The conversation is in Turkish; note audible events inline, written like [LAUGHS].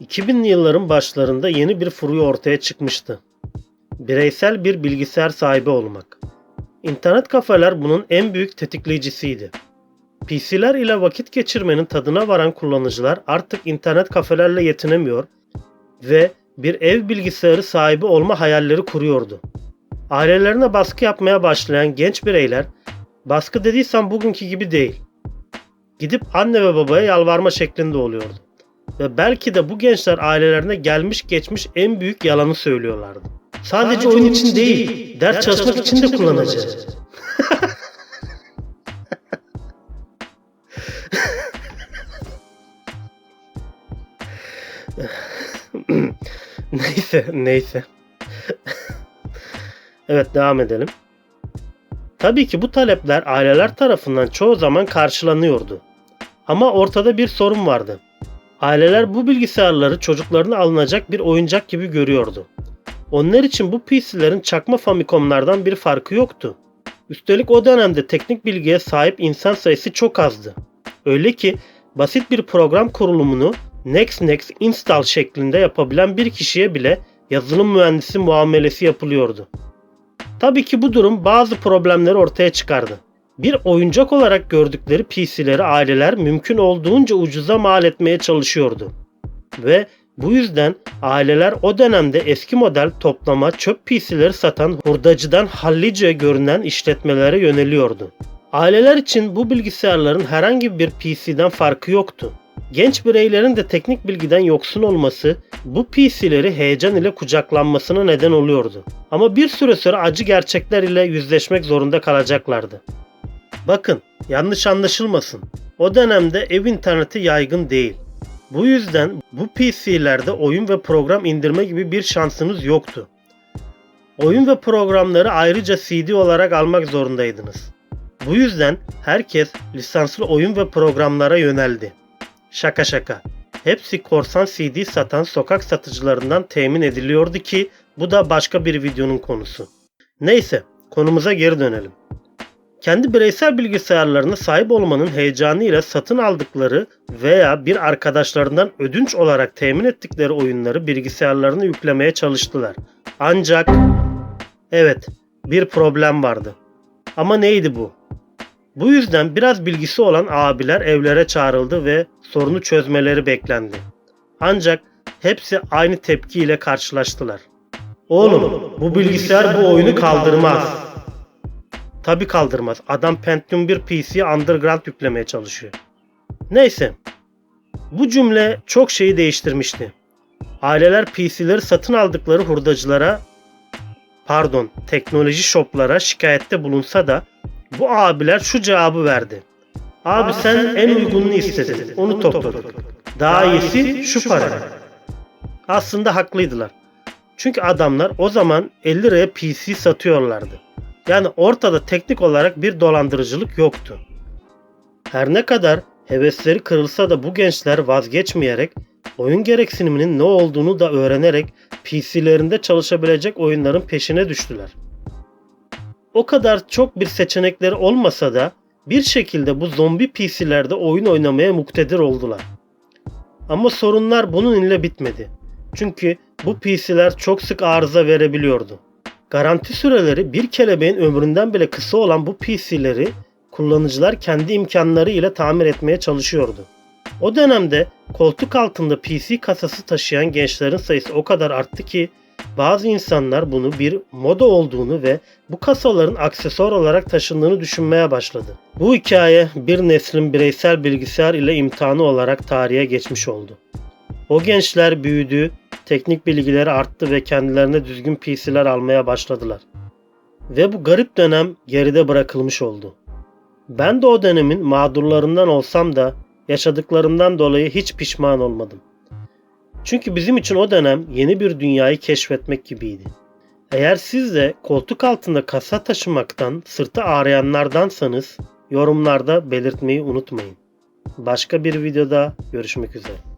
2000'li yılların başlarında yeni bir furya ortaya çıkmıştı. Bireysel bir bilgisayar sahibi olmak. İnternet kafeler bunun en büyük tetikleyicisiydi. PC'ler ile vakit geçirmenin tadına varan kullanıcılar artık internet kafelerle yetinemiyor ve bir ev bilgisayarı sahibi olma hayalleri kuruyordu. Ailelerine baskı yapmaya başlayan genç bireyler, baskı dediysem bugünkü gibi değil. Gidip anne ve babaya yalvarma şeklinde oluyordu. Ve belki de bu gençler ailelerine gelmiş geçmiş en büyük yalanı söylüyorlardı. Sadece, oyun için değil, ders çalışmak için de kullanacağız. [LAUGHS] neyse, neyse. evet, devam edelim. Tabii ki bu talepler aileler tarafından çoğu zaman karşılanıyordu. Ama ortada bir sorun vardı. Aileler bu bilgisayarları çocuklarına alınacak bir oyuncak gibi görüyordu. Onlar için bu PC'lerin çakma Famicom'lardan bir farkı yoktu. Üstelik o dönemde teknik bilgiye sahip insan sayısı çok azdı. Öyle ki basit bir program kurulumunu next next install şeklinde yapabilen bir kişiye bile yazılım mühendisi muamelesi yapılıyordu. Tabii ki bu durum bazı problemleri ortaya çıkardı. Bir oyuncak olarak gördükleri PC'leri aileler mümkün olduğunca ucuza mal etmeye çalışıyordu. Ve bu yüzden aileler o dönemde eski model toplama çöp PC'leri satan hurdacıdan hallice görünen işletmelere yöneliyordu. Aileler için bu bilgisayarların herhangi bir PC'den farkı yoktu. Genç bireylerin de teknik bilgiden yoksun olması bu PC'leri heyecan ile kucaklanmasına neden oluyordu. Ama bir süre sonra acı gerçekler ile yüzleşmek zorunda kalacaklardı. Bakın, yanlış anlaşılmasın. O dönemde ev interneti yaygın değil. Bu yüzden bu PC'lerde oyun ve program indirme gibi bir şansınız yoktu. Oyun ve programları ayrıca CD olarak almak zorundaydınız. Bu yüzden herkes lisanslı oyun ve programlara yöneldi. Şaka şaka. Hepsi korsan CD satan sokak satıcılarından temin ediliyordu ki bu da başka bir videonun konusu. Neyse, konumuza geri dönelim. Kendi bireysel bilgisayarlarına sahip olmanın heyecanıyla satın aldıkları veya bir arkadaşlarından ödünç olarak temin ettikleri oyunları bilgisayarlarına yüklemeye çalıştılar. Ancak evet, bir problem vardı. Ama neydi bu? Bu yüzden biraz bilgisi olan abiler evlere çağrıldı ve sorunu çözmeleri beklendi. Ancak hepsi aynı tepkiyle karşılaştılar. Oğlum bu bilgisayar bu oyunu kaldırmaz. Tabi kaldırmaz. Adam Pentium 1 PC'ye Underground yüklemeye çalışıyor. Neyse. Bu cümle çok şeyi değiştirmişti. Aileler PC'leri satın aldıkları hurdacılara pardon teknoloji shoplara şikayette bulunsa da bu abiler şu cevabı verdi. Abi sen en uygununu istedin. Onu topladık. Daha iyisi şu para. Aslında haklıydılar. Çünkü adamlar o zaman 50 liraya PC satıyorlardı. Yani ortada teknik olarak bir dolandırıcılık yoktu. Her ne kadar hevesleri kırılsa da bu gençler vazgeçmeyerek oyun gereksiniminin ne olduğunu da öğrenerek PC'lerinde çalışabilecek oyunların peşine düştüler. O kadar çok bir seçenekleri olmasa da bir şekilde bu zombi PC'lerde oyun oynamaya muktedir oldular. Ama sorunlar bunun ile bitmedi. Çünkü bu PC'ler çok sık arıza verebiliyordu. Garanti süreleri bir kelebeğin ömründen bile kısa olan bu PC'leri kullanıcılar kendi imkanları ile tamir etmeye çalışıyordu. O dönemde koltuk altında PC kasası taşıyan gençlerin sayısı o kadar arttı ki bazı insanlar bunu bir moda olduğunu ve bu kasaların aksesuar olarak taşındığını düşünmeye başladı. Bu hikaye bir neslin bireysel bilgisayar ile imtihanı olarak tarihe geçmiş oldu. O gençler büyüdü, teknik bilgileri arttı ve kendilerine düzgün PC'ler almaya başladılar. Ve bu garip dönem geride bırakılmış oldu. Ben de o dönemin mağdurlarından olsam da yaşadıklarımdan dolayı hiç pişman olmadım. Çünkü bizim için o dönem yeni bir dünyayı keşfetmek gibiydi. Eğer siz de koltuk altında kasa taşımaktan sırtı ağrıyanlardansanız yorumlarda belirtmeyi unutmayın. Başka bir videoda görüşmek üzere.